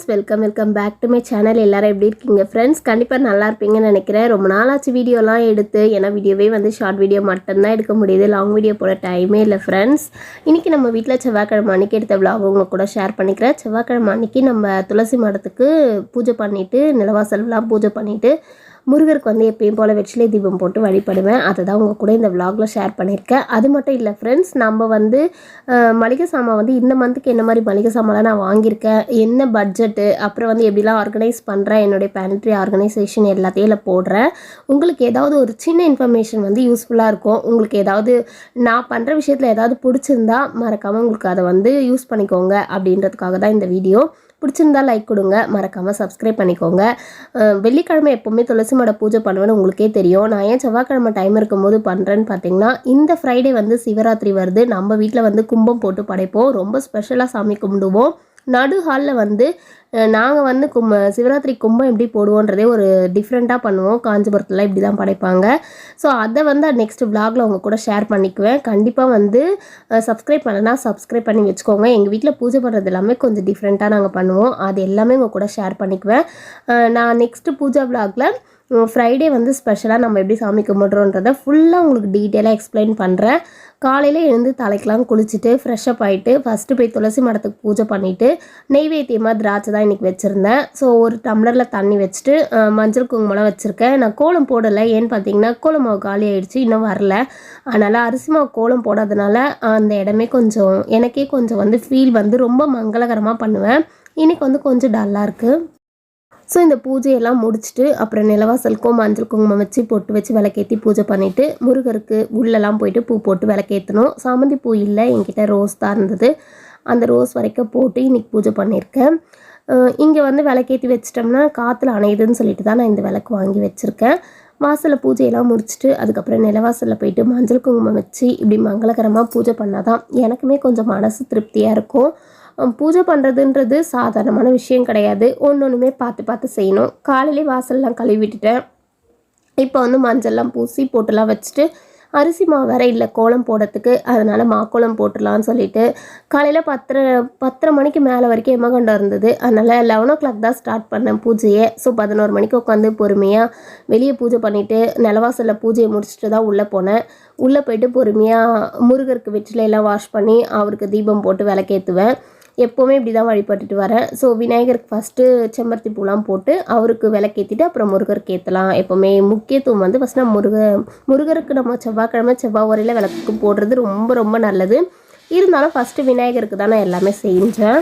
Friends welcome welcome back to my channel எல்லாரும் எப்படி இருக்கீங்க? ஃப்ரெண்ட்ஸ் கண்டிப்பாக நல்லா இருப்பீங்கன்னு நினைக்கிறேன். ரொம்ப நாளாச்சு வீடியோலாம் எடுத்து ஏன்னா வீடியோவே வந்து ஷார்ட் வீடியோ மட்டும்தான் எடுக்க முடியுது. லாங் வீடியோ போட டைமே இல்லை ஃப்ரெண்ட்ஸ் இன்றைக்கி நம்ம வீட்டில் செவ்வாய்க்கிழமை அன்றைக்கி எடுத்த vlog உங்க கூட ஷேர் பண்ணிக்கிறேன். செவ்வாய்க்கிழமை அன்றைக்கி நம்ம துளசி மடத்துக்கு பூஜை பண்ணிவிட்டு நிலவாசல்லாம் பூஜை பண்ணிவிட்டு முருகருக்கு வந்து எப்பயும் போல் வெற்றிலை தீபம் போட்டு வழிபடுவேன். அதை தான் உங்கள் கூட இந்த விலாகில் ஷேர் பண்ணியிருக்கேன். அது மட்டும் இல்லை ஃப்ரெண்ட்ஸ் நம்ம வந்து மளிகை சாமான் வந்து இந்த மந்த்துக்கு என்ன மாதிரி மளிகை சாமான்லாம் நான் வாங்கியிருக்கேன் என்ன பட்ஜெட்டு அப்புறம் வந்து எப்படிலாம் ஆர்கனைஸ் பண்ணுறேன் என்னுடைய பேண்ட்ரி ஆர்கனைசேஷன் எல்லாத்தையும் இதில் போடுறேன். உங்களுக்கு ஏதாவது ஒரு சின்ன இன்ஃபர்மேஷன் வந்து யூஸ்ஃபுல்லாக இருக்கும். உங்களுக்கு ஏதாவது நான் பண்ணுற விஷயத்தில் ஏதாவது பிடிச்சிருந்தா மறக்காமல் உங்களுக்கு அதை வந்து யூஸ் பண்ணிக்கோங்க அப்படின்றதுக்காக தான் இந்த வீடியோ பிடிச்சிருந்தா லைக் கொடுங்க. மறக்காமல் சப்ஸ்கிரைப் பண்ணிக்கோங்க. வெள்ளிக்கிழமை எப்போவுமே துளசி மாட பூஜை பண்ணுவேன்னு உங்களுக்கே தெரியும். நான் ஏன் செவ்வாய்க்கிழமை டைம் இருக்கும்போது பண்ணுறேன்னு பார்த்தீங்கன்னா இந்த ஃப்ரைடே வந்து சிவராத்திரி வருது. நம்ம வீட்டில் வந்து கும்பம் போட்டு படைப்போம். ரொம்ப ஸ்பெஷலாக சாமி கும்பிடுவோம். நடு ஹாலில் வந்து நாங்கள் வந்து கும் சிவராத்திரி கும்பம் எப்படி போடுவோன்றதே ஒரு டிஃப்ரெண்ட்டாக பண்ணுவோம். காஞ்சிபுரத்தில் இப்படி தான் படைப்பாங்க. ஸோ அதை வந்து நெக்ஸ்ட் விளாகில் உங்கள் கூட ஷேர் பண்ணிக்குவேன். கண்டிப்பாக வந்து சப்ஸ்கிரைப் பண்ணனா சப்ஸ்கிரைப் பண்ணி வச்சுக்கோங்க. எங்கள் வீட்டில் பூஜை பண்ணுறது எல்லாமே கொஞ்சம் டிஃப்ரெண்ட்டாக நாங்கள் பண்ணுவோம். அது எல்லாமே உங்கள் கூட ஷேர் பண்ணிக்குவேன் நான் நெக்ஸ்ட்டு பூஜா விளாகில் ஃப்ரைடே வந்து ஸ்பெஷலாக நம்ம எப்படி சாமி கும்பிட்றோன்றதை ஃபுல்லாக உங்களுக்கு டீட்டெயிலாக எக்ஸ்பிளைன் பண்ணுறேன் காலையில் எழுந்து தலைக்கெலாம் குளிச்சுட்டு ஃப்ரெஷ்அப் ஆகிட்டு ஃபஸ்ட்டு போய் துளசி மடத்துக்கு பூஜை பண்ணிவிட்டு நெய்வேத்தியமாக திராட்சை தான் இன்றைக்கி வச்சுருந்தேன். ஸோ ஒரு டம்ளரில் தண்ணி வச்சுட்டு மஞ்சள் குங்குமம்லாம் வச்சுருக்கேன். நான் கோலம் போடலை. ஏன்னு பார்த்தீங்கன்னா கோலம் மாவு காலி ஆகிடுச்சு இன்னும் வரல. அதனால் அரிசி மாவு கோலம் போடாதனால அந்த இடமே கொஞ்சம் எனக்கே கொஞ்சம் வந்து ஃபீல் வந்து ரொம்ப மங்களகரமாக பண்ணுவேன். இன்னைக்கு வந்து கொஞ்சம் டல்லாக இருக்குது ஸோ இந்த பூஜையெல்லாம் முடிச்சுட்டு அப்புறம் நிலவாசலுக்கும் மஞ்சள் குங்குமம் வச்சு பொட்டு வச்சு விளக்கேற்றி பூஜை பண்ணிவிட்டு முருகருக்கு உள்ளெல்லாம் போயிட்டு பூ போட்டு விளக்கேற்றணும் சாமந்தி பூ இல்லை என்கிட்ட ரோஸ் தான் இருந்தது. அந்த ரோஸ் வரைக்கும் போட்டு இன்னைக்கு பூஜை பண்ணியிருக்கேன். இங்கே வந்து விளக்கேற்றி வச்சிட்டோம்னா காற்றுல அணையுதுன்னு சொல்லிட்டு தான் நான் இந்த விளக்கு வாங்கி வச்சுருக்கேன். வாசலில் பூஜையெல்லாம் முடிச்சுட்டு அதுக்கப்புறம் நிலவாசலில் போயிட்டு மஞ்சள் குங்குமம் வச்சு இப்படி மங்களகரமாக பூஜை பண்ணால் தான் எனக்குமே கொஞ்சம் மனசு திருப்தியாக இருக்கும். பூஜை பண்ணுறதுன்றது சாதாரணமான விஷயம் கிடையாது. ஒன்று ஒன்றுமே பார்த்து பார்த்து செய்யணும். காலையிலே வாசல்லாம் கழுவி விட்டுட்டேன் இப்போ வந்து மஞ்சள்லாம் பூசி போட்டுலாம் வச்சுட்டு அரிசி மாவு வேற இல்லை கோலம் போடுறதுக்கு. அதனால் மாக்கோலம் போட்டுடலான்னு சொல்லிட்டு காலையில் பத்தரை பத்தரை மணிக்கு மேலே வரைக்கும் எமகண்டம் இருந்தது அதனால் லெவன் ஓ கிளாக் தான் ஸ்டார்ட் பண்ணேன் பூஜையை. ஸோ பதினோரு மணிக்கு உட்காந்து பொறுமையாக வெளியே பூஜை பண்ணிவிட்டு நிலவாசலில் பூஜையை முடிச்சுட்டு தான் உள்ளே போனேன். உள்ளே போயிட்டு பொறுமையாக முருகருக்கு வெற்றிலையெல்லாம் வாஷ் பண்ணி அவருக்கு தீபம் போட்டு விளக்கேற்றுவேன் எப்போவுமே இப்படி தான் வழிபட்டுட்டு வரேன் ஸோ விநாயகருக்கு ஃபஸ்ட்டு செம்பருத்தி பூலாம் போட்டு அவருக்கு விளக்கேற்றிட்டு அப்புறம் முருகருக்கு ஏற்றலாம் எப்போவுமே முக்கியத்துவம் வந்து ஃபஸ்ட் நம்ம முருக முருகருக்கு நம்ம செவ்வாய்க்கிழமை செவ்வாய் உரையில் விளக்கு போடுறது ரொம்ப ரொம்ப நல்லது. இருந்தாலும் ஃபஸ்ட்டு விநாயகருக்கு தான் நான் எல்லாமே செஞ்சேன்.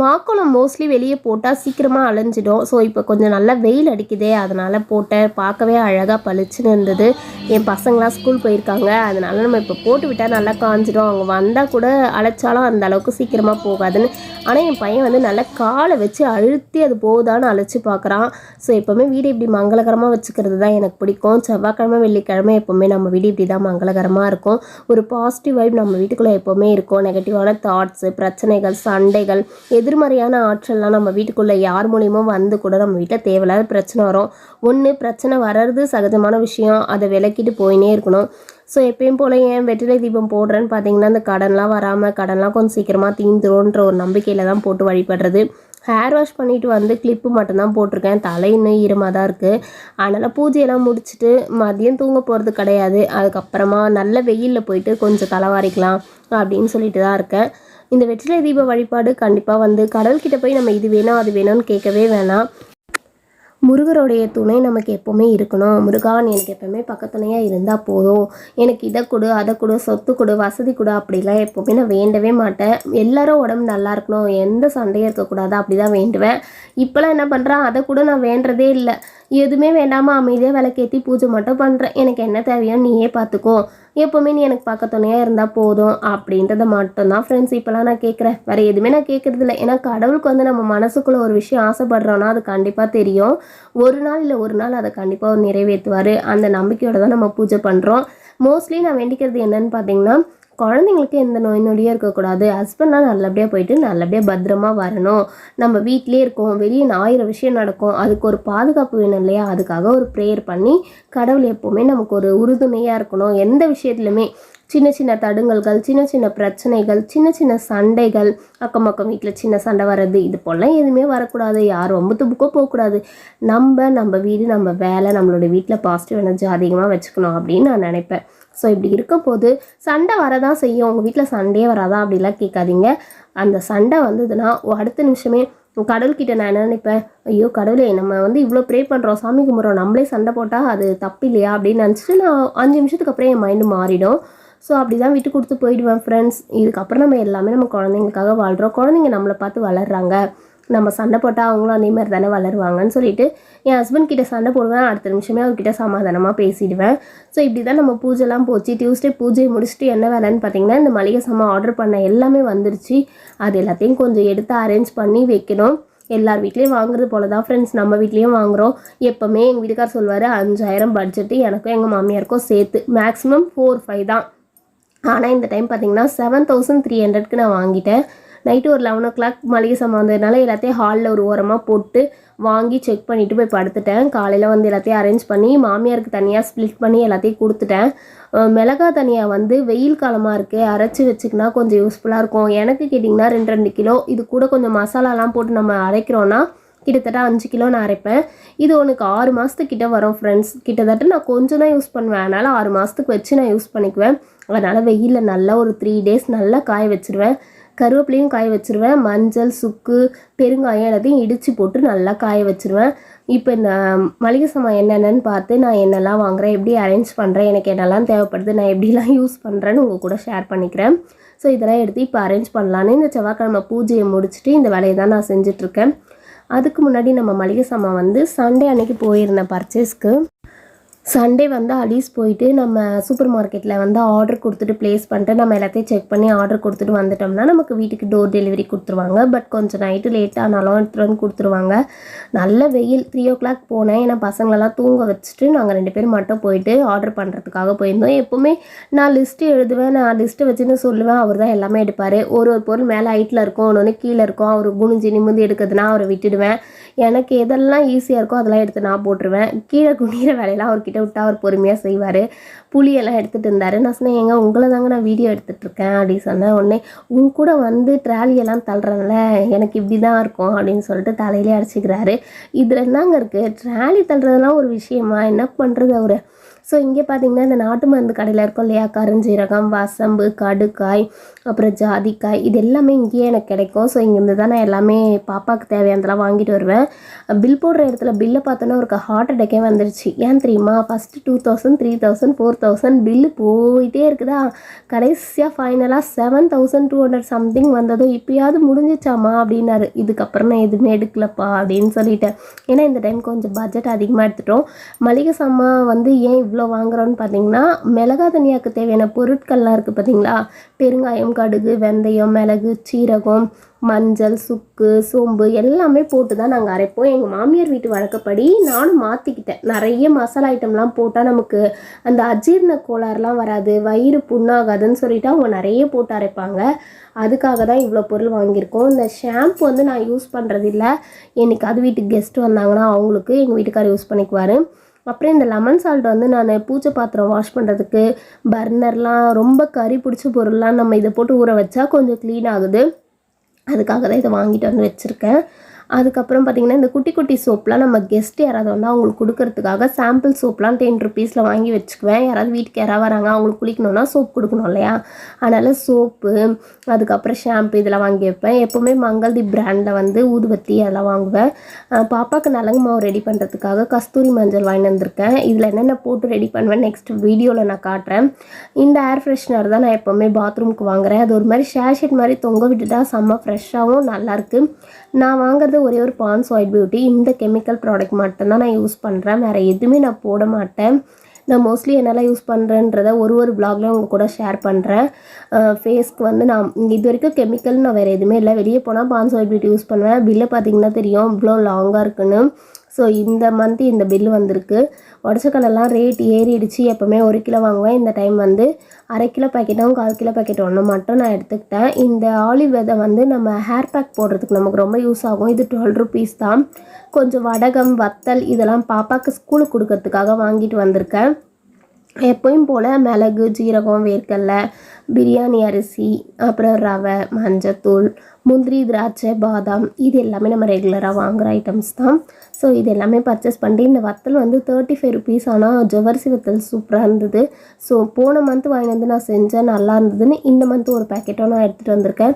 மாக்குளம் மோஸ்ட்லி வெளியே போட்டால் சீக்கிரமாக அலைஞ்சிடும் ஸோ இப்போ கொஞ்சம் நல்லா வெயில் அடிக்குதே அதனால் போட்டேன் பார்க்கவே அழகாக பளிச்சுன்னு இருந்தது. என் பசங்களாம் ஸ்கூல் போயிருக்காங்க அதனால் நம்ம இப்போ போட்டு விட்டால் நல்லா காஞ்சிடும். அவங்க வந்தால் கூட அழைச்சாலும் அந்த அளவுக்கு சீக்கிரமாக போகாதுன்னு. ஆனால் என் பையன் வந்து நல்லா காலை வச்சு அழுத்தி அது போகுதான்னு அழைச்சி பார்க்குறான். ஸோ எப்போவுமே வீடு இப்படி மங்களகரமாக வச்சுக்கிறது தான் எனக்கு பிடிக்கும். செவ்வாய்க்கிழமை வெள்ளிக்கிழமை எப்போவுமே நம்ம வீடு இப்படி தான் மங்களகரமாக இருக்கும். ஒரு பாசிட்டிவ் வைப் நம்ம வீட்டுக்குள்ளே எப்போவுமே இருக்கும். நெகட்டிவான தாட்ஸு பிரச்சனைகள் சண்டைகள் எதிர்மறையான ஆற்றல்லாம் நம்ம வீட்டுக்குள்ளே யார் மூலியமோ வந்து கூட நம்ம வீட்டில் தேவையில்லாத பிரச்சனை வரும். ஒன்று பிரச்சனை வர்றது சகஜமான விஷயம். அதை விலக்கிட்டு போயினே இருக்கணும். ஸோ எப்பயும் போல் ஏன் வெற்றிலை தீபம் போடுறேன்னு பார்த்தீங்கன்னா அந்த கடன்லாம் வராமல் கடன்லாம் கொஞ்சம் சீக்கிரமாக தீந்துரும்ன்ற ஒரு நம்பிக்கையில் தான் போட்டு வழிபடுறது. ஹேர் வாஷ் பண்ணிட்டு வந்து கிளிப்பு மட்டும்தான் போட்டிருக்கேன். தலை இன்னும் ஈரமாக தான் இருக்குது அதனால் பூஜையெல்லாம் முடிச்சுட்டு மதியம் தூங்க போகிறது கிடையாது. அதுக்கப்புறமா நல்ல வெயிலில் போயிட்டு கொஞ்சம் தலைவாரிக்கலாம் அப்படின்னு சொல்லிட்டு தான் இருக்கேன். இந்த வெற்றிலை தீப வழிபாடு கண்டிப்பாக வந்து கடவுள்கிட்ட போய் நம்ம இது வேணும் அது வேணும்னு கேட்கவே வேணாம். முருகருடைய துணை நமக்கு எப்போவுமே இருக்கணும். முருகான் எனக்கு எப்போவுமே பக்கத்துணையாக இருந்தால் போதும். எனக்கு இதை கொடு அதை கொடு சொத்து கொடு வசதி கொடு அப்படிலாம் எப்போவுமே நான் வேண்டவே மாட்டேன். எல்லாரும் உடம்பு நல்லா இருக்கணும். எந்த சண்டையும் இருக்கக்கூடாது அப்படி தான் வேண்டுவேன். இப்போலாம் என்ன பண்ணுறேன் அதை கூட நான் வேண்டுறதே இல்லை. எதுவுமே வேண்டாமல் அமைதியாக விளக்கேற்றி பூஜை மட்டும் பண்ணுறேன் எனக்கு என்ன தேவையோ நீயே பார்த்துக்கோ எப்போவுமே நீ எனக்கு பக்கத்துணையாக இருந்தால் போதும். அப்படின்றத மட்டும்தான் ஃப்ரெண்ட்ஸ் இப்போலாம் நான் கேட்குறேன் வேறு எதுவுமே நான் கேட்குறதில்ல ஏன்னா கடவுளுக்கு வந்து நம்ம மனசுக்குள்ளே ஒரு விஷயம் ஆசைப்படுறோன்னா அது கண்டிப்பாக தெரியும். ஒரு நாள் இல்லை ஒரு நாள் அதை கண்டிப்பாக அவர் நிறைவேற்றுவார். அந்த நம்பிக்கையோடு தான் நம்ம பூஜை பண்ணுறோம் மோஸ்ட்லி நான் வேண்டிக்கிறது என்னன்னு பார்த்தீங்கன்னா குழந்தைங்களுக்கு எந்த நோய் நொடியும் இருக்கக்கூடாது. ஹஸ்பண்ட்லாம் நல்லபடியாக போயிட்டு நல்லபடியாக பத்திரமா வரணும். நம்ம வீட்டிலே இருக்கோம். வெளியே ஆயிரம் விஷயம் நடக்கும். அதுக்கு ஒரு பாதுகாப்பு வேணும் இல்லையா? அதுக்காக ஒரு ப்ரேயர் பண்ணி கடவுள் எப்போவுமே நமக்கு ஒரு உறுதுணையாக இருக்கணும். எந்த விஷயத்துலையுமே சின்ன சின்ன தடுங்கல்கள் சின்ன சின்ன பிரச்சனைகள் சின்ன சின்ன சண்டைகள் அக்கம் பக்கம் வீட்டில் சின்ன சண்டை வர்றது இது போலாம் எதுவுமே வரக்கூடாது. யார் ரொம்ப துப்புக்கோ போகக்கூடாது. நம்ம நம்ம வீடு நம்ம வேலை நம்மளோட வீட்டில் பாசிட்டிவ் எனர்ஜி அதிகமாக வச்சுக்கணும் அப்படின்னு நான் நினைப்பேன். ஸோ இப்படி இருக்கும்போது சண்டை வரதான் செய்யும். உங்கள் வீட்டில் சண்டையே வராதா அப்படிலாம் கேட்காதீங்க. அந்த சண்டை வந்ததுன்னா அடுத்த நிமிஷமே கடவுள்கிட்ட நான் என்ன நினைப்பேன்? ஐயோ கடவுளே நம்ம வந்து இவ்வளோ ப்ரே பண்ணுறோம் சாமி கும்பிட்றோம் நம்மளே சண்டை போட்டால் அது தப்பு இல்லையா அப்படின்னு நினச்சிட்டு நான் அஞ்சு நிமிஷத்துக்கு அப்புறம் என் மைண்டு மாறிடும். ஸோ அப்படி தான் விட்டு கொடுத்து போயிடுவேன் ஃப்ரெண்ட்ஸ் இதுக்கப்புறம் நம்ம எல்லாமே நம்ம குழந்தைங்களுக்காக வாழ்கிறோம் குழந்தைங்க நம்மளை பார்த்து வளர்றாங்க. நம்ம சண்டை போட்டால் அவங்களும் அதே மாதிரி தானே வளருவாங்கன்னு சொல்லிட்டு என் ஹஸ்பண்ட் கிட்ட சண்டை போடுவேன். அடுத்த நிமிஷமே அவர்கிட்ட சமாதானமாக பேசிடுவேன். ஸோ இப்படி தான் நம்ம பூஜைலாம் போச்சு. டியூஸ்டே பூஜை முடிச்சுட்டு என்ன வேலைன்னு பார்த்தீங்கன்னா இந்த மளிகை சாமான் ஆர்டர் பண்ண எல்லாமே வந்துருச்சு. அது எல்லாத்தையும் கொஞ்சம் எடுத்து அரேஞ்ச் பண்ணி வைக்கணும். எல்லார் வீட்லேயும் வாங்குறது போல தான் ஃப்ரெண்ட்ஸ் நம்ம வீட்லேயும் வாங்குகிறோம் எப்போவுமே எங்கள் வீட்டுக்கார் சொல்வார் அஞ்சாயிரம் பட்ஜெட்டு எனக்கும் எங்கள் மாமியாருக்கும் சேர்த்து. மேக்ஸிமம் ஃபோர் ஃபைவ் தான். ஆனால் இந்த டைம் பார்த்தீங்கன்னா செவன் தௌசண்ட் த்ரீ ஹண்ட்ரட்க்கு நான் வாங்கிட்டேன். நைட்டு ஒரு லெவன் ஓ கிளாக் மளிகை சாமான் வந்ததுனால எல்லாத்தையும் ஹாலில் ஒரு ஓரமாக போட்டு வாங்கி செக் பண்ணிவிட்டு போய் படுத்துட்டேன். காலையில் வந்து எல்லாத்தையும் அரேஞ்ச் பண்ணி மாமியாருக்கு தனியாக ஸ்ப்ளிட் பண்ணி எல்லாத்தையும் கொடுத்துட்டேன். மிளகா தனியாக வந்து வெயில் காலமாக இருக்குது அரைச்சி வச்சுக்கினா கொஞ்சம் யூஸ்ஃபுல்லாக இருக்கும். எனக்கு கேட்டிங்கன்னா ரெண்டு ரெண்டு கிலோ. இது கூட கொஞ்சம் மசாலாலாம் போட்டு நம்ம அரைக்கிறோன்னா கிட்டத்தட்ட அஞ்சு கிலோ நான் அரைப்பேன். இது உனக்கு ஆறு மாதத்துக்கிட்ட வரும் ஃப்ரெண்ட்ஸ் கிட்டத்தட்ட நான் கொஞ்சம் தான் யூஸ் பண்ணுவேன். அதனால் ஆறு மாதத்துக்கு வச்சு நான் யூஸ் பண்ணிக்குவேன். அதனால் வெயிலில் நல்லா ஒரு த்ரீ டேஸ் நல்லா காய வச்சிருவேன். கருவேப்பிலையும் காய வச்சுருவேன். மஞ்சள் சுக்கு பெருங்காயம் எல்லாத்தையும் இடித்து போட்டு நல்லா காய வச்சிருவேன். இப்போ நான் மளிகை சாமான் என்னென்னு பார்த்து நான் என்னெல்லாம் வாங்குறேன் எப்படி அரேஞ்ச் பண்ணுறேன் எனக்கு என்னெல்லாம் தேவைப்படுது நான் எப்படிலாம் யூஸ் பண்ணுறேன்னு உங்கள் கூட ஷேர் பண்ணிக்கிறேன். ஸோ இதெல்லாம் எடுத்து இப்போ அரேஞ்ச் பண்ணலான்னு இந்த செவ்வாய்க்கிழமை பூஜையை முடிச்சுட்டு இந்த வேலையை தான் நான் செஞ்சிட்ருக்கேன் அதுக்கு முன்னாடி நம்ம மளிகை சாமான் வந்து சண்டே அன்னைக்கு போயிருந்தேன் பர்ச்சேஸ்க்கு சண்டே வந்து அலீஸ் போயிட்டு நம்ம சூப்பர் மார்க்கெட்டில் வந்து ஆர்டர் கொடுத்துட்டு ப்ளேஸ் பண்ணிட்டு நம்ம எல்லாத்தையும் செக் பண்ணி ஆர்டர் கொடுத்துட்டு வந்துட்டோம்னா நமக்கு வீட்டுக்கு டோர் டெலிவரி கொடுத்துருவாங்க. பட் கொஞ்சம் நைட்டு லேட் ஆனாலும் எடுத்துகிட்டு வந்து கொடுத்துருவாங்க. நல்ல வெயில் த்ரீ ஓ கிளாக் போனேன். ஏன்னா பசங்களெல்லாம் தூங்க வச்சுட்டு நாங்கள் ரெண்டு பேரும் மட்டும் போயிட்டு ஆர்டர் பண்ணுறதுக்காக போயிருந்தோம். எப்போவுமே நான் லிஸ்ட்டு எழுதுவேன். நான் லிஸ்ட்டு வச்சுன்னு சொல்லுவேன். அவர் தான் எல்லாமே எடுப்பார். ஒரு ஒரு பொருள் மேலே ஹைட்டில் இருக்கும். ஒன்று ஒன்று கீழே இருக்கும். அவர் குனிஞ்சு நிமிந்து எடுக்கிறதுனா அவரை விட்டுடுவேன். எனக்கு எதெல்லாம் ஈஸியாக இருக்கோ அதெல்லாம் எடுத்து நான் போட்டுருவேன். கீழே குனிகிற வேலையெல்லாம் அவர்கிட்ட விட்டு அவர் பொறுமையாக செய்வார். புளியெல்லாம் எடுத்துகிட்டு இருந்தார். நான் சொன்னேன் எங்க உங்களை தாங்க நான் வீடியோ எடுத்துகிட்டு இருக்கேன் அப்படின்னு சொன்னேன் உடனே உங்க கூட வந்து ட்ராலியெல்லாம் தள்ளுறேன்ல எனக்கு இப்படி தான் இருக்கும் அப்படின்னு சொல்லிட்டு தலையிலே அடிச்சுக்கிறாரு. இதில் என்னங்க இருக்குது ட்ராலி தள்ளுறதுலாம் ஒரு விஷயமா? என்ன பண்ணுறது அவர்? ஸோ இங்கே பார்த்தீங்கன்னா இந்த நாட்டு மருந்து கடையில் இருக்கும் இல்லையா? கருஞ்சீரகம் வசம்பு கடுக்காய் அப்புறம் ஜாதிக்காய் இது எல்லாமே இங்கேயே எனக்கு கிடைக்கும். ஸோ இங்கேருந்து தான் நான் எல்லாமே பாப்பாவுக்கு தேவையானதெல்லாம் வாங்கிட்டு வருவேன். பில் போடுற இடத்துல பில்லை பார்த்தோன்னா ஒரு ஹார்ட் அட்டாக்கே வந்துருச்சு. ஏன் தெரியுமா? First two thousand three thousand four thousand bill போயிட்டே இருக்குதா? கடைசியாக ஃபைனலாக seven thousand two hundred something வந்ததும் இப்போயாவது முடிஞ்சிச்சாமா அப்படின்னாரு. இதுக்கப்புறம் நான் எதுவுமே எடுக்கலப்பா அப்படின்னு சொல்லிட்டேன். ஏன்னா இந்த டைம் கொஞ்சம் பட்ஜெட் அதிகமாக எடுத்துட்டோம். மளிகை சாமான் வந்து ஏன் இவ்வளோ வாங்குறோன்னு பார்த்தீங்கன்னா மிளகா தனியாக்கு தேவையான பொருட்கள்லாம் இருக்குது பார்த்தீங்களா பெருங்காயம் கடுகு வெந்தயம் மிளகு சீரகம் மஞ்சள் சுக்கு சோம்பு எல்லாமே போட்டு தான் நாங்கள் அரைப்போம். எங்கள் மாமியார் வீட்டு வழக்கப்படி நானும் மாற்றிக்கிட்டேன் நிறைய மசாலா ஐட்டம்லாம் போட்டால் நமக்கு அந்த அஜீரண கோளாறுலாம் வராது வயிறு புண்ணாகாதுன்னு சொல்லிவிட்டு அவங்க நிறைய போட்டு அரைப்பாங்க. அதுக்காக தான் இவ்வளோ பொருள் வாங்கியிருக்கோம். இந்த ஷாம்பு வந்து நான் யூஸ் பண்ணுறதில்ல எனக்கு அது வீட்டுக்கு கெஸ்ட் வந்தாங்கன்னா அவங்களுக்கு எங்கள் வீட்டுக்காரர் யூஸ் பண்ணிக்குவார். அப்புறம் இந்த லெமன் சால்ட் வந்து நான் பூஜை பாத்திரம் வாஷ் பண்ணுறதுக்கு பர்னர்லாம் ரொம்ப கறி பிடிச்ச பொருள்லாம் நம்ம இதை போட்டு ஊற வச்சா கொஞ்சம் க்ளீன் ஆகுது. அதுக்காக தான் இதை வாங்கிட்டு வந்து வச்சுருக்கேன். அதுக்கப்புறம் பார்த்திங்கன்னா இந்த குட்டி குட்டி சோப்லாம் நம்ம கெஸ்ட் யாராவது வந்து அவங்களுக்கு கொடுக்கறதுக்காக சாம்பிள் சோப்லாம் டென் ருபீஸில் வாங்கி வச்சுக்குவேன். யாராவது வீட்டுக்கு யாராவது வராங்க அவங்களுக்கு குளிக்கணும்னா சோப் கொடுக்கணும் இல்லையா? அதனால் சோப்பு அதுக்கப்புறம் ஷாம்பு இதெல்லாம் வாங்கி வைப்பேன். எப்போவுமே மங்கள்தி பிராண்டில் வந்து ஊதுபத்தி அதெல்லாம் வாங்குவேன். பாப்பாவுக்கு நலங்கு மாவு ரெடி பண்ணுறதுக்காக கஸ்தூரி மஞ்சள் வாங்கி வந்திருக்கேன். இதில் என்னென்ன போட்டு ரெடி பண்ணுவேன் நெக்ஸ்ட் வீடியோவில் நான் காட்டுறேன். இந்த ஏர் ஃப்ரெஷ்னர் தான் நான் எப்போவுமே பாத்ரூமுக்கு வாங்குறேன். அது ஒரு மாதிரி ஷேஷெட் மாதிரி தொங்க விட்டுட்டா செம்ம ஃப்ரெஷ்ஷாகவும் நல்லாயிருக்கு நான் வாங்குறது ஒரே ஒரு பான்ஸ் ஒயிட் பியூட்டி இந்த கெமிக்கல் ப்ராடக்ட் மட்டும்தான் நான் யூஸ் பண்ணுறேன் வேறு எதுவுமே நான் போட மாட்டேன். நான் மோஸ்ட்லி என்னெல்லாம் யூஸ் பண்ணுறேன்றத ஒரு ஒரு பிளாக்லேயும் உங்கள் கூட ஷேர் பண்ணுறேன் ஃபேஸ்க்கு வந்து நான் இது வரைக்கும் கெமிக்கல் நான் வேறு எதுவுமே இல்லை. வெளியே போனால் பான்ஸ் ஒயிட் பியூட்டி யூஸ் பண்ணுவேன். பில்லை பார்த்தீங்கன்னா தெரியும். இவ்வளோ லாங்காக இருக்குன்னு. ஸோ இந்த மந்த் இந்த பில்லு வந்திருக்கு. உடச்சக்கடலாம் ரேட் ஏறிடுச்சு. எப்போவுமே ஒரு கிலோ வாங்குவேன். இந்த டைம் வந்து அரை கிலோ பாக்கெட்டும் கால் கிலோ பாக்கெட் ஒன்று மட்டும் நான் எடுத்துக்கிட்டேன். இந்த ஆலிவ் விதை வந்து நம்ம ஹேர் பேக் போடுறதுக்கு நமக்கு ரொம்ப யூஸ் ஆகும். இது டுவெல் ருபீஸ் தான். கொஞ்சம் வடகம் வத்தல் இதெல்லாம் பாப்பாவுக்கு ஸ்கூலுக்கு கொடுக்கறதுக்காக வாங்கிட்டு வந்திருக்கேன். எப்பயும் போல் மிளகு ஜீரகம் வேர்க்கடலை பிரியாணி அரிசி அப்புறம் ரவை மஞ்சத்தூள் முந்திரி திராட்சை பாதாம் இது எல்லாமே நம்ம ரெகுலராக வாங்குகிற ஐட்டம்ஸ் தான். ஸோ இது எல்லாமே பர்ச்சேஸ் பண்ணிட்டு இந்த வத்தல் வந்து தேர்ட்டி ஃபைவ் ருபீஸ் ஆனால் ஜவரிசி வத்தல் சூப்பராக இருந்தது. ஸோ போன மந்த் வாங்கிட்டு வந்து நான் செஞ்சேன் நல்லா இருந்ததுன்னு இந்த மந்த் ஒரு பேக்கெட்டும் நான் எடுத்துகிட்டு வந்திருக்கேன்.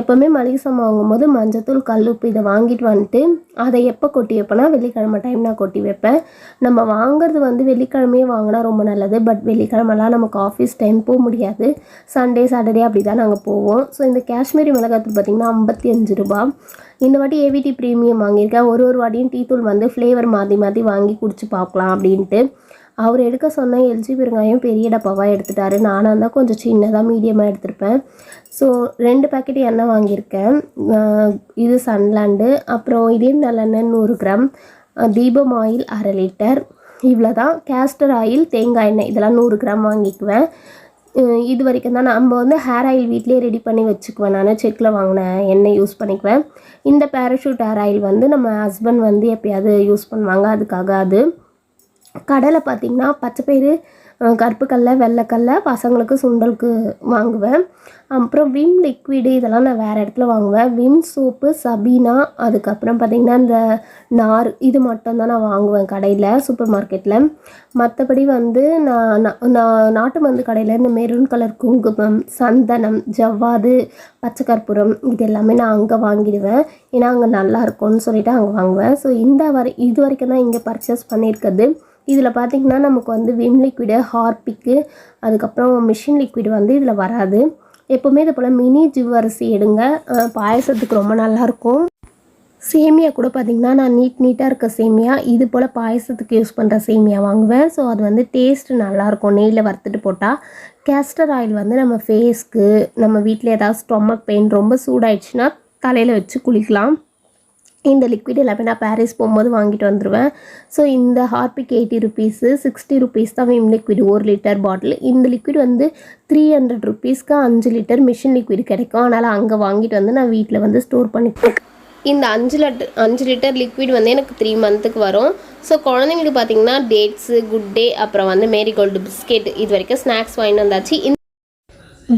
எப்போவுமே மளிகை சாமான் வாங்கும்போது மஞ்சத்தூள் கல் உப்பு இதை வாங்கிட்டு வந்துட்டு அதை எப்போ கொட்டி வைப்பேன்னா வெள்ளிக்கிழமை டைம் நான் கொட்டி வைப்பேன். நம்ம வாங்குறது வந்து வெள்ளிக்கிழமையே வாங்கினா ரொம்ப நல்லது பட் வெள்ளிக்கிழமெல்லாம் நமக்கு ஆஃபீஸ் டைம் போக முடியாது. சண்டே சாட்டர்டே அப்படி தான் நாங்கள் போவோம். ஸோ இந்த காஷ்மீரி மிளகாத்தூள் பார்த்திங்கன்னா ஐம்பத்தி அஞ்சு ரூபா. இந்த வாட்டி ஏவிடி ப்ரீமியம் வாங்கியிருக்கேன். ஒரு ஒரு வாட்டியும் டீ தூள் வந்து ஃப்ளேவர் மாற்றி மாற்றி வாங்கி குடிச்சு பார்க்கலாம் அப்படின்ட்டு. அவர் எடுக்க சொன்ன எல்ஜி பெருங்காயம் பெரிய டப்பாவாக எடுத்துட்டாரு. நானாக இருந்தால் கொஞ்சம் சின்னதாக மீடியமாக எடுத்திருப்பேன். ஸோ ரெண்டு பேக்கெட் எண்ணெய் வாங்கியிருக்கேன். இது சன்லாண்டு. அப்புறம் இதே நல்லெண்ணெய் நூறு கிராம் தீபம் ஆயில் அரை லிட்டர் இவ்வளோ தான் கேஸ்டர் ஆயில் தேங்காய் எண்ணெய் இதெல்லாம் நூறு கிராம் வாங்கிக்குவேன். இது வரைக்கும் தான் நம்ம வந்து ஹேர் ஆயில் வீட்லேயே ரெடி பண்ணி வச்சுக்குவேன். நான் செக்கில் வாங்கின எண்ணெய் யூஸ் பண்ணிக்குவேன். இந்த பேராஷூட் ஹேர் ஆயில் வந்து நம்ம ஹஸ்பண்ட் வந்து எப்பயாவது யூஸ் பண்ணுவாங்க. அதுக்காக அது கடலை பார்த்திங்கன்னா பச்சைப்பயிறு அஹ் கருப்புக்கடலை வெள்ளைக்கடலை பசங்களுக்கு சுண்டலுக்கு வாங்குவேன். அப்புறம் விம் லிக்விடு இதெல்லாம் நான் வேறு இடத்துல வாங்குவேன். விம் சோப்பு சபீனா அதுக்கப்புறம் பார்த்திங்கன்னா இந்த நார் இது மட்டும்தான் நான் வாங்குவேன் கடையில் சூப்பர் மார்க்கெட்டில் மற்றபடி வந்து நான் நான் நான் நாட்டு மருந்து கடையில் இந்த மெரூன் கலர் குங்குமம் சந்தனம் ஜவ்வாது பச்சை கற்பூரம் இது எல்லாமே நான் அங்கே வாங்கிடுவேன். ஏன்னா அங்கே நல்லா இருக்கும்னு சொல்லிவிட்டு அங்கே வாங்குவேன். ஸோ இந்த வரை இது வரைக்கும் தான் இங்கே பர்ச்சேஸ் பண்ணியிருக்கிறது இதில் பார்த்திங்கன்னா நமக்கு வந்து விம் லிக்விடு ஹார்பிக்கு அதுக்கப்புறம் மிஷின் லிக்விடு வந்து இதில் வராது. எப்போவுமே இது போல் மினி ஜிவ்வரிசி எடுங்க. பாயசத்துக்கு பாயாசத்துக்கு ரொம்ப நல்லாயிருக்கும். சேமியா கூட பார்த்திங்கன்னா நான் நீட் நீட்டாக இருக்க சேமியா இது போல் பாயசத்துக்கு யூஸ் பண்ணுற சேமியா வாங்குவேன். ஸோ அது வந்து டேஸ்ட்டு நல்லாயிருக்கும். நெய்யில் வறுத்துட்டு போட்டால் கேஸ்டர் ஆயில் வந்து நம்ம ஃபேஸ்க்கு நம்ம வீட்டில் ஏதாவது ஸ்டொமக் பெயின் ரொம்ப சூடாயிடுச்சுன்னா தலையில் வச்சு குளிக்கலாம். இந்த லிக்விட் எல்லாமே நான் பாரிஸ் போகும்போது வாங்கிட்டு வந்துடுவேன் ஸோ இந்த Harpic eighty rupees sixty rupees தான் விம் லிக்விட் ஒரு லிட்டர் பாட்டில் இந்த லிக்விட் வந்து த்ரீ ஹண்ட்ரட் ருபீஸ்க்கு அஞ்சு லிட்டர் மிஷின் லிக்விட் கிடைக்கும். அதனால் அங்கே வாங்கிட்டு வந்து நான் வீட்டில் வந்து ஸ்டோர் பண்ணிப்பேன் இந்த அஞ்சு லிட்டர் அஞ்சு லிட்டர் லிக்விட் வந்து எனக்கு த்ரீ மந்த்துக்கு வரும். ஸோ குழந்தைங்களுக்கு பார்த்தீங்கன்னா டேட்ஸு குட் டே அப்புறம் வந்து மேரிகோல்டு பிஸ்கெட் இது வரைக்கும் ஸ்நாக்ஸ் வாங்கிட்டு வந்தாச்சு.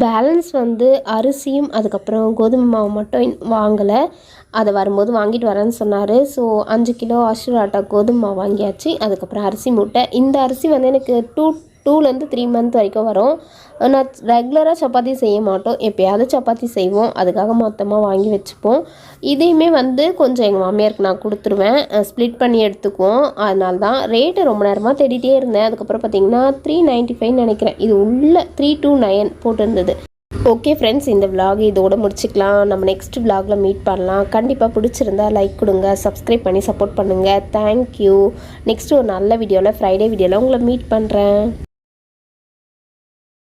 பேலன்ஸ் வந்து அரிசியும் அதுக்கப்புறம் கோதுமை மாவு மட்டும் வாங்கலை. அதை வரும்போது வாங்கிட்டு வரேன்னு சொன்னார். ஸோ அஞ்சு கிலோ ஆஷூர் கோதுமை மாவு வாங்கியாச்சு. அதுக்கப்புறம் அரிசி மூட்டை. இந்த அரிசி வந்து எனக்கு டூ டூலேருந்து த்ரீ மந்த் வரைக்கும் வரும். நான் ரெகுலராக சப்பாத்தி செய்ய மாட்டோம். எப்போயாவது சப்பாத்தி செய்வோம். அதுக்காக மொத்தமாக வாங்கி வச்சுப்போம். இதையுமே வந்து கொஞ்சம் எங்கள் மாமியாருக்கு நான் கொடுத்துருவேன். ஸ்ப்ளிட் பண்ணி எடுத்துக்குவோம். அதனால தான் ரேட்டு ரொம்ப நேரமாக தேடிட்டே இருந்தேன். அதுக்கப்புறம் பார்த்தீங்கன்னா த்ரீ நைன்ட்டி ஃபைவ் நினைக்கிறேன். இது உள்ளே த்ரீ டூ நைன் போட்டிருந்தது. ஓகே ஃப்ரெண்ட்ஸ் இந்த விலாக் இதோட முடிச்சுக்கலாம். நம்ம நெக்ஸ்ட் விலாகில் மீட் பண்ணலாம். கண்டிப்பாக பிடிச்சிருந்தா லைக் கொடுங்க. சப்ஸ்கிரைப் பண்ணி சப்போர்ட் பண்ணுங்கள் தேங்க்யூ நெக்ஸ்ட் ஒரு நல்ல வீடியோவில் ஃப்ரைடே வீடியோவில் உங்களை மீட் பண்ணுறேன்